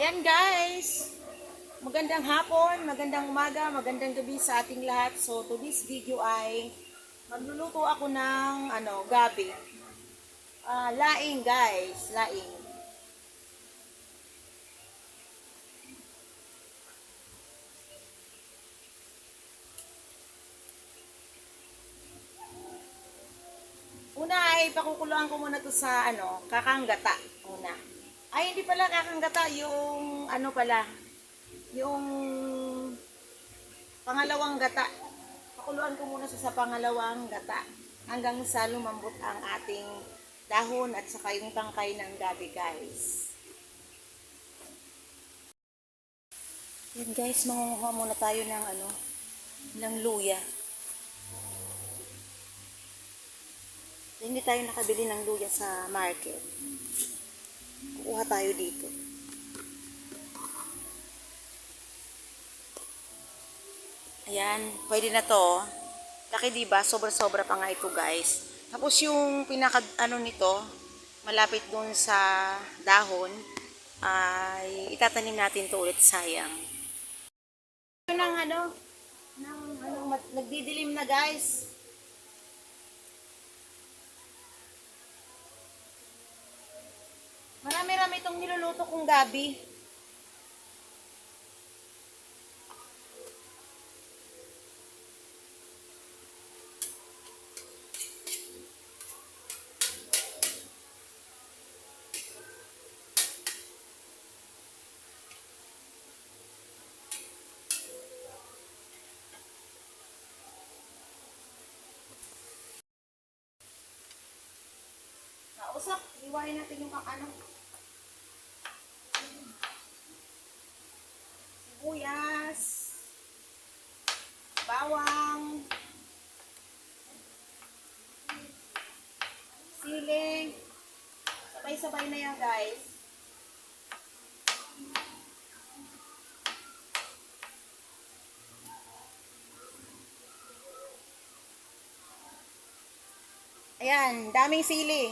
Ayan guys, magandang hapon, magandang umaga, magandang gabi sa ating lahat. So to this video ay magluluto ako ng ano, gabi. Ah, laing guys, laing. Una ay pakukuluan ko muna to sa ano, kakanggata. Ay hindi pala kakanggata, yung ano pala, yung pangalawang gata. Pakuluan ko muna siya sa pangalawang gata hanggang sa lumambot ang ating dahon at saka yung tangkay ng gabi guys. Yan guys, mangunguha muna tayo ng ano, ng luya. Hindi tayo nakabili ng luya sa market. Kukuha tayo dito. Ayan, pwede na to. Laki diba? Sobra-sobra pa nga ito guys. Tapos yung pinaka ano nito, malapit dun sa dahon, ay itatanim natin to ulit sayang. Ito ng ano, ng ano, nagdidilim na guys. Marami-rami itong niluluto kong gabi. Nausap, iwain natin yung ano. Sibuyas, bawang, sili. Sabay-sabay na yan, guys. Ayan, daming sili.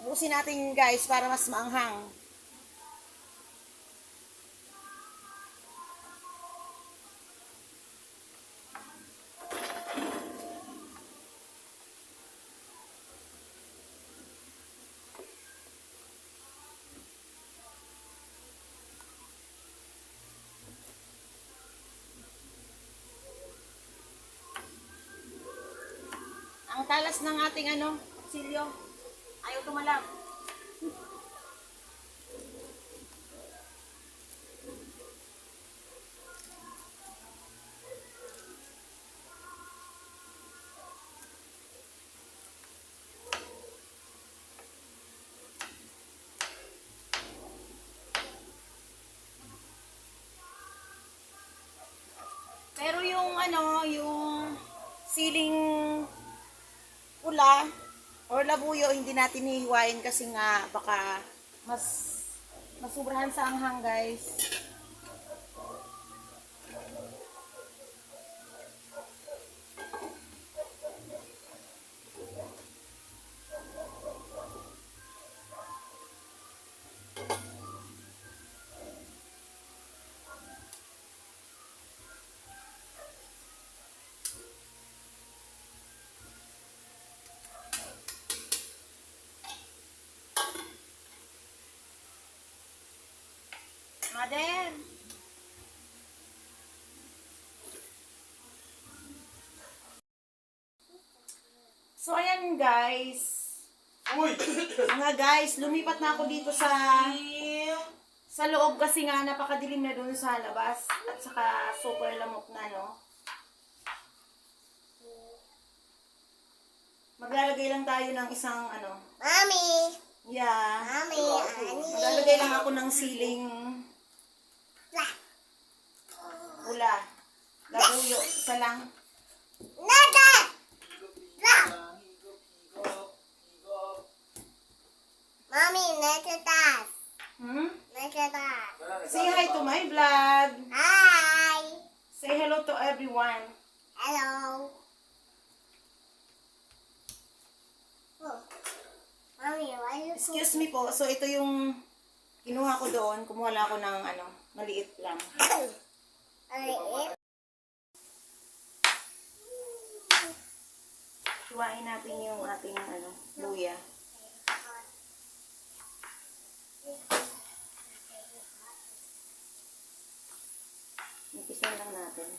Busin natin guys para mas maanghang. Talas ng ating ano, silyo. Ayaw tumalab. Pero yung ano, yung siling pula or labuyo, hindi natin hihiwain kasi nga baka mas masubrahan sa anghang guys. Mother! So, ayan guys. Uy! Mga guys, lumipat na ako dito sa sa loob kasi nga napakadilim na doon sa labas at saka super lamok na, no? Maglalagay lang tayo ng isang ano, Mami! yeah. Mami! Ani! Maglalagay lang ako ng siling pula. Labuyo, isa lang. Nada! Mami, nasa taas. Hmm? Nasa taas. Say hi to my vlog. Hi! Say hello to everyone. Hello! Oh. Mommy, why you Excuse me po. So, ito yung kinuha ko doon. Kumuha lang ako ng ano, maliit lang. Hiwain natin yung ating ano, luya. Umpisan lang natin.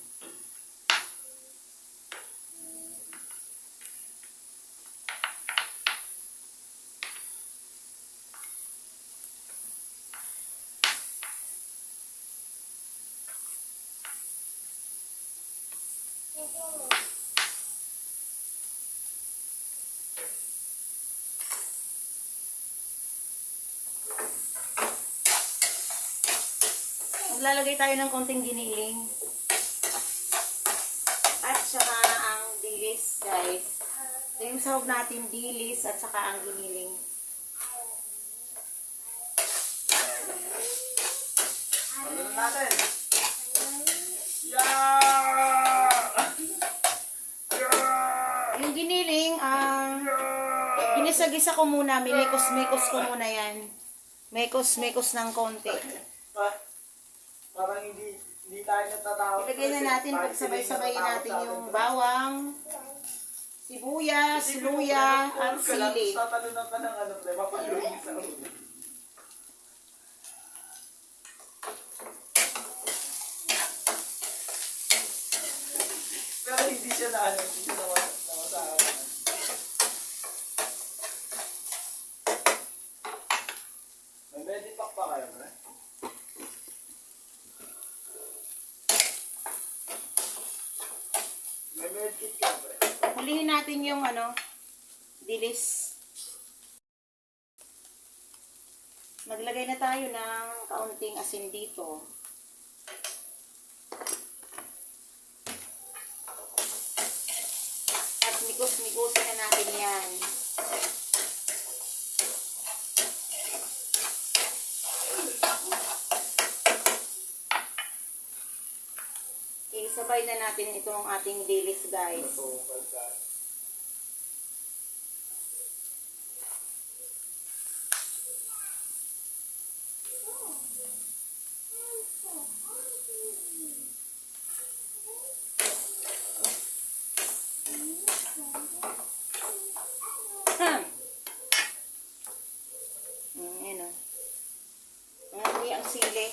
Maglalagay tayo ng konting giniling. At saka ang dilis, guys. Ito yung sahog natin, dilis at saka ang giniling. Ano natin? Ginisagisa ko muna, minikos-mikos ko muna yan. Mekos-mekos ng konti. Pa, parang hindi hindi tayo natatawag. Ilagay na natin, pagsabay-sabay natin yung bawang, sibuyas, luya, at sili. Tatalunan ka ng ano, mapaluin sa ulo. Pero hindi siya na ano, hindi siya nawas- nawasahan. May medipack pa kayo, pre? May medkit ka, pre? Hulihin natin yung ano, dilis. Maglagay na tayo ng kaunting asin dito. At mikos-mikosin na natin yan. Isabay na natin itong ating dilis guys. So, pagka... Hmm. Mm, yun o. Ngayon ang sili.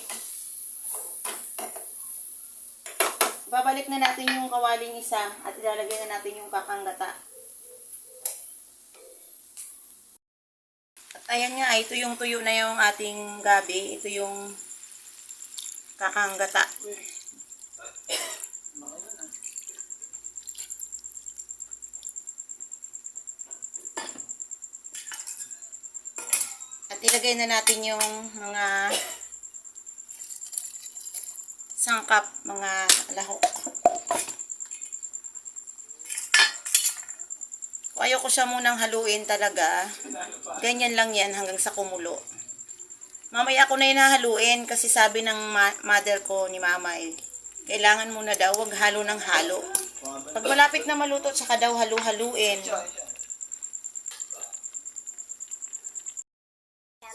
Babalik na natin yung kawaling isa at ilalagay na natin yung kakanggata. At ayan nga, ito yung tuyo na yung ating gabi. Ito yung kakanggata. At ilagay na natin yung mga sangkap, mga lahok. Ayoko siya munang haluin talaga, ganyan lang yan hanggang sa kumulo. Mamaya ako na yun hahaluin kasi sabi ng ma- mother ko ni mama eh, kailangan muna daw wag halo ng halo. Pag malapit na maluto, tsaka daw halu-haluin.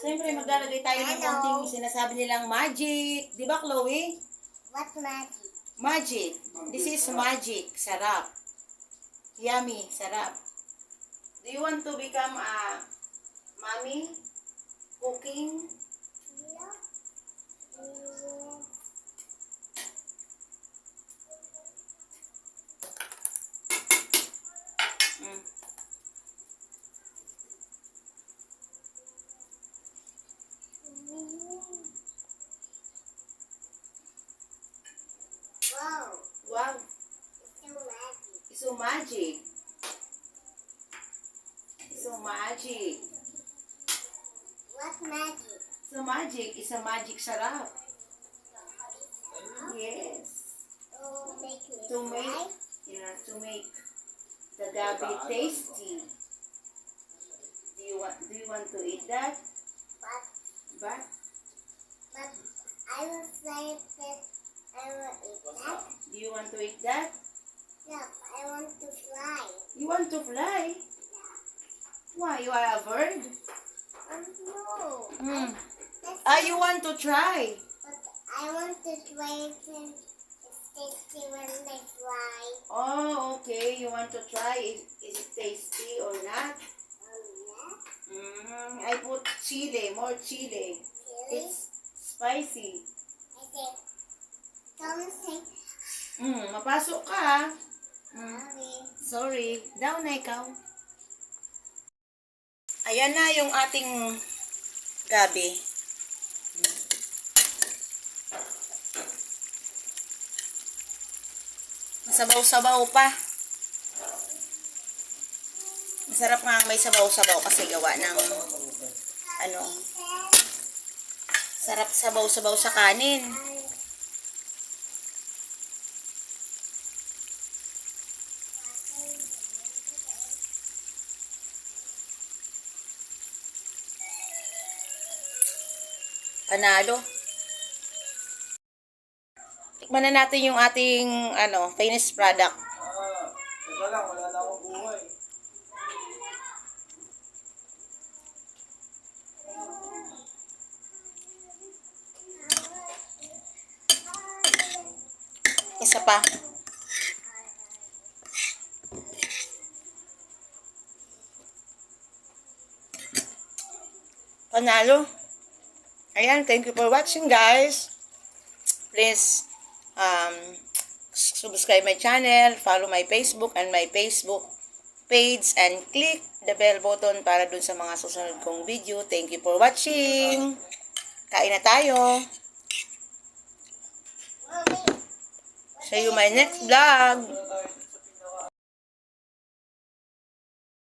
Siyempre, maglalagay tayo ng konting sinasabi nilang magic. Di ba, Chloe? What magic? Magic. This is magic. Sarap. Yummy. Sarap. Do you want to become a mommy? Cooking? Mm. Wow, Wow. it's so magic. It's so magic. It's so magic. What magic? So magic. It's a magic sarap. Yes. To make yeah, to make the gabi tasty. Do you want, do you want to eat that? But, But, but I will say that I will eat that. do you want to eat that? Yeah, I want to fly. You want to fly? Why? You are a bird? Um, no. Hmm. Ah, you want to try? But I want to try it's tasty when they fly. Oh, okay. You want to try? Is, is it tasty or not? Oh, Mm, I put chili, more chili. yeah? Really? It's spicy. I don't say Mm, mapasok ka. Mm. sorry. Sorry. Down na ikaw. Ayan na yung ating gabi. Masabaw-sabaw pa. Masarap nga may sabaw-sabaw kasi gawa ng ano, sarap sabaw-sabaw sa kanin. Panalo. Tikman na natin yung ating ano, finished product. Ah, lang, wala na buhay. Isa pa. Panalo. Ayan, thank you for watching guys. Please um, subscribe my channel, follow my Facebook and my Facebook page and click the bell button para dun sa mga susunod kong video. Thank you for watching. Kain na tayo. See you my next vlog.